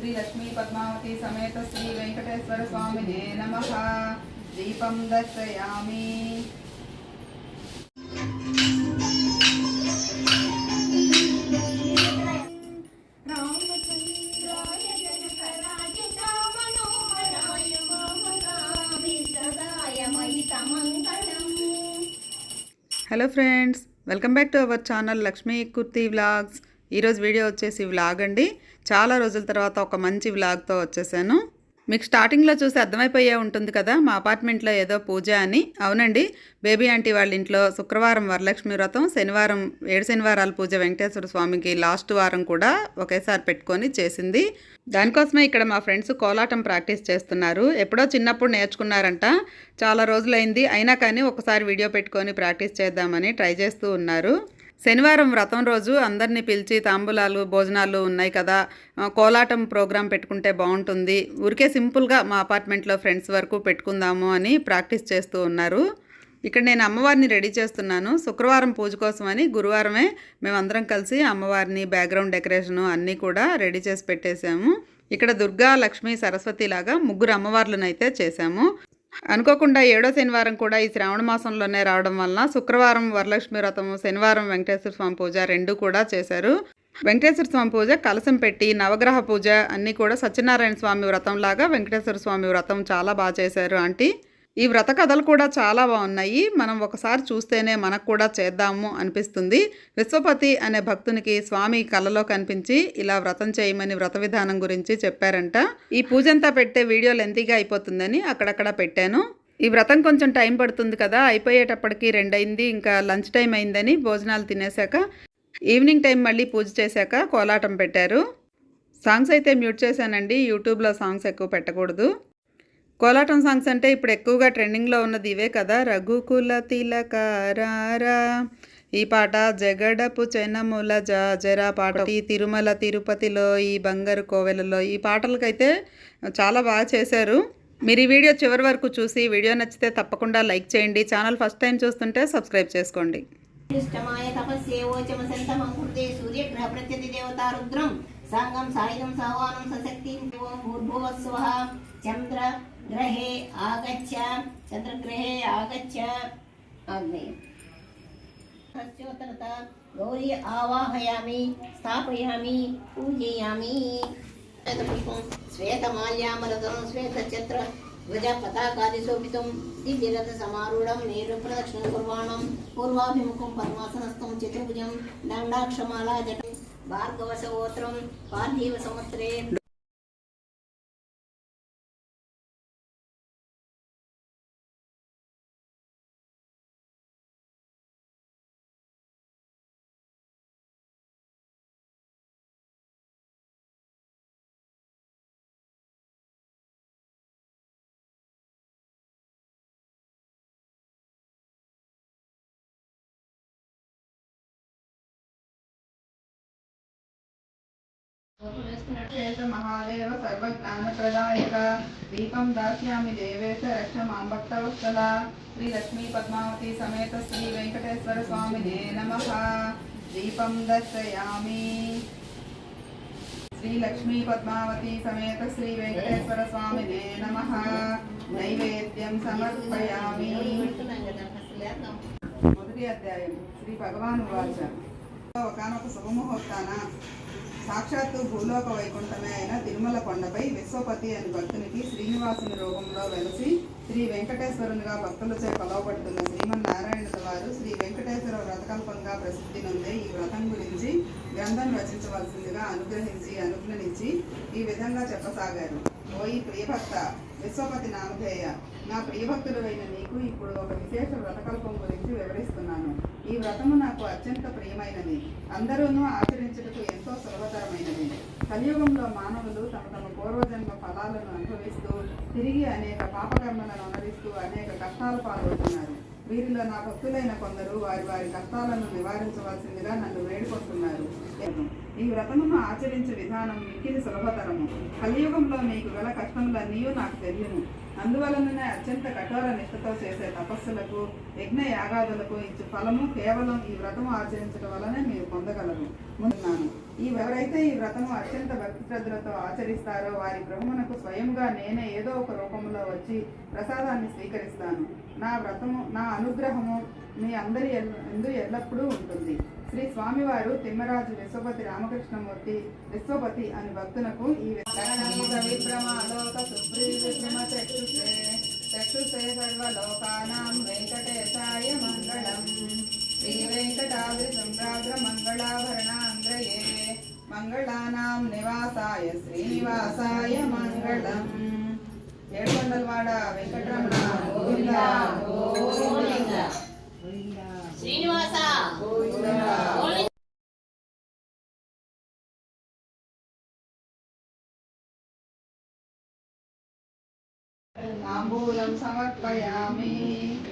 శ్రీ లక్ష్మీ పద్మావతి సమేత శ్రీ వెంకటేశ్వర స్వామినే నమ దీపం దర్శయామి hello friends welcome back to our channel Lakshmi Kurti vlogs. ఈరోజు వీడియో వచ్చేసి వ్లాగ్ అండి. చాలా రోజుల తర్వాత ఒక మంచి వ్లాగ్తో వచ్చేసాను. మీకు స్టార్టింగ్లో చూసి అర్థమైపోయే ఉంటుంది కదా మా అపార్ట్మెంట్లో ఏదో పూజ అని. అవునండి బేబీ ఆంటీ వాళ్ళ ఇంట్లో శుక్రవారం వరలక్ష్మి వ్రతం శనివారం ఏడు శనివారాల పూజ వెంకటేశ్వర స్వామికి లాస్ట్ వారం కూడా ఒకేసారి పెట్టుకొని చేసింది. దానికోసమే ఇక్కడ మా ఫ్రెండ్స్ కోలాటం ప్రాక్టీస్ చేస్తున్నారు. ఎప్పుడో చిన్నప్పుడు నేర్చుకున్నారంట. చాలా రోజులైంది అయినా కానీ ఒకసారి వీడియో పెట్టుకొని ప్రాక్టీస్ చేద్దామని ట్రై చేస్తూ ఉన్నారు. శనివారం వ్రతం రోజు అందరినీ పిలిచి తాంబూలాలు భోజనాలు ఉన్నాయి కదా. కోలాటం ప్రోగ్రాం పెట్టుకుంటే బాగుంటుంది. ఊరికే సింపుల్గా మా అపార్ట్మెంట్లో ఫ్రెండ్స్ వరకు పెట్టుకుందాము అని ప్రాక్టీస్ చేస్తూ ఉన్నారు. ఇక్కడ నేను అమ్మవారిని రెడీ చేస్తున్నాను. శుక్రవారం పూజ కోసమని గురువారమే మేమందరం కలిసి అమ్మవారిని బ్యాక్గ్రౌండ్ డెకరేషను అన్నీ కూడా రెడీ చేసి పెట్టేశాము. ఇక్కడ దుర్గా లక్ష్మి సరస్వతి లాగా ముగ్గురు అమ్మవార్లను అయితే చేశాము. అనుకోకుండా ఏడో శనివారం కూడా ఈ శ్రావణ మాసంలోనే రావడం వలన శుక్రవారం వరలక్ష్మి వ్రతము శనివారం వెంకటేశ్వర స్వామి పూజ రెండు కూడా చేశారు. వెంకటేశ్వర స్వామి పూజ కలసం పెట్టి నవగ్రహ పూజ అన్నీ కూడా సత్యనారాయణ స్వామి వ్రతం లాగా వెంకటేశ్వర స్వామి వ్రతం చాలా బాగా చేశారు ఆంటీ. ఈ వ్రత కథలు కూడా చాలా బాగున్నాయి. మనం ఒకసారి చూస్తేనే మనకు కూడా చేద్దాము అనిపిస్తుంది. విశ్వపతి అనే భక్తునికి స్వామి కలలో కనిపించి ఇలా వ్రతం చేయమని వ్రత విధానం గురించి చెప్పారంట. ఈ పూజంతా పెట్టే వీడియో లెంతీగా అయిపోతుందని అక్కడక్కడ పెట్టాను. ఈ వ్రతం కొంచెం టైం పడుతుంది కదా అయిపోయేటప్పటికి రెండైంది ఇంకా లంచ్ టైం అయిందని భోజనాలు తినేశాక ఈవినింగ్ టైం మళ్ళీ పూజ చేశాక కోలాటం పెట్టారు. సాంగ్స్ అయితే మ్యూట్ చేశానండి యూట్యూబ్లో సాంగ్స్ ఎక్కువ పెట్టకూడదు. కోలాటం సాంగ్స్ అంటే ఇప్పుడు ఎక్కువగా ట్రెండింగ్లో ఉన్నది ఇవే కదా. రఘుకుల తిలకారారా ఈ పాట జగడపు చెనముల జాజర పాట. ఈ తిరుమల తిరుపతిలో ఈ బంగారు కోవెలలో ఈ పాటలకైతే చాలా బాగా చేశారు. మీరు ఈ వీడియో చివరి వరకు చూసి వీడియో నచ్చితే తప్పకుండా లైక్ చేయండి. ఛానల్ ఫస్ట్ టైం చూస్తుంటే సబ్స్క్రైబ్ చేసుకోండి. సాయుధం సశక్తి చంద్ర ग्रहे आगच्छ, चंद्रग्रहे आगच्छ। आग्ने गौरी आवाहयामि, स्थापयामि, पूजयामि। पुष्पं श्वेतचत्र, ध्वजपताकादिशोभितं, दिव्यरथसमारूढं, नेरुप्रदक्षिणं कुर्वाणं, पूर्वाभिमुखं पद्मासनस्थं चतुर्भुजं, दण्डाक्षमाला जटं भार्गवसहोत्रं पार्थिवसमुद्रे। మహాదేవ సర్వజ్ఞానప్రదాయక దీపం దాస్యామి దేవేశ రక్ష మాం భక్తవత్సల శ్రీ లక్ష్మీ పద్మావతి సమేత శ్రీ వెంకటేశ్వర స్వామి స్వామినే నమ. దీపం దర్శయామి శ్రీ లక్ష్మీ పద్మావతి సమేత శ్రీ వెంకటేశ్వర స్వామి స్వామినే నమ. నైవేద్యం సమర్పయామి మొదటి అధ్యాయం శ్రీ భగవాన్ వాచ ఒకనొక శుభముహూర్తాన సాక్షాత్తు భూలోక వైకుంఠమే అయిన తిరుమల కొండపై విశ్వపతి అని భక్తునికి శ్రీనివాసుని రూపంలో వెలసి శ్రీ వెంకటేశ్వరునిగా భక్తులచే కొలవబడుతున్న శ్రీమన్నారాయణుల వారు శ్రీ వెంకటేశ్వర వ్రతకల్పంగా ప్రసిద్ధి నొందే ఈ వ్రతం గురించి గ్రంథం రచించవలసిందిగా అనుగ్రహించి అనుజ్ఞనించి ఈ విధంగా చెప్పసాగారు. ఓయి ప్రియభక్త విశ్వపతి నామధేయ నా ప్రియభక్తుడైన నీకు ఇప్పుడు ఒక విశేష వ్రతకల్పం గురించి వివరిస్తున్నాను. ఈ వ్రతము నాకు అత్యంత ప్రియమైనది. అందరూనూ ఆచరించుటకు ఎంతో సులభతరమైనది. కలియుగంలో మానవులు తమ తమ పూర్వజన్మ ఫలాలను అనుభవిస్తూ తిరిగి అనేక పాపకర్మలను అనుభవిస్తూ అనేక కష్టాలు పాల్గొంటున్నారు. వీరిలో నా భక్తులైన కొందరు వారి వారి కష్టాలను నివారించవలసిందిగా నన్ను వేడుకుంటున్నారు. ఈ వ్రతమును ఆచరించే విధానం మిక్కిలి సులభతరము. కలియుగంలో మీకు గల కష్టములన్నీ నాకు తెలియను. అందువలననే అత్యంత కఠోర నిష్ఠతో చేసే తపస్సులకు యజ్ఞ యాగాదులకు ఇచ్చే ఫలము కేవలం ఈ వ్రతము ఆచరించడం వలనే మీరు పొందగలరు. ముందున్నాను. ఈ ఎవరైతే ఈ వ్రతము అత్యంత భక్తి శ్రద్ధలతో ఆచరిస్తారో వారి బ్రహ్మణకు స్వయంగా నేనే ఏదో ఒక రూపంలో వచ్చి ప్రసాదాన్ని స్వీకరిస్తాను. నా వ్రతము నా అనుగ్రహము మీ అందరి ఎల్ల- ఎందు ఎల్లప్పుడూ ఉంటుంది. శ్రీ స్వామివారు తిమ్మరాజు విశ్వపతి రామకృష్ణమూర్తి విశ్వపతి అని భక్తులకు ఈ విభ్రమాలోక సుప్రీవిభ్రమ చక్షుషే. చక్షుషే సర్వలోకానాం వెంకటేశాయ మంగళం. శ్రీ వెంకటాద్రి సంప్రాగ్ర మంగళాభరణాంధ్రయే మంగళానాం నివాసాయ శ్రీనివాసాయ మంగళం. ఏడుకొండలవాడ వెంకటరమణ గోవింద. గోవింద. శ్రీనివాస గోవింద తాంబూలం సమర్పయామి నమో